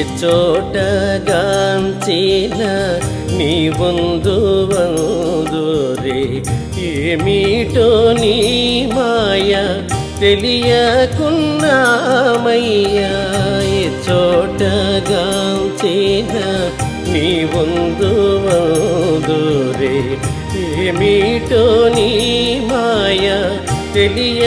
ఎచ్చోటగాంచిన నీ వందు వందురే ఏమిటో నీ మాయ తెలియకున్నామయ్యా. ఎచ్చోటగాంచిన నీ వందు వందురే ఏమిటో నీ మాయ తెలియ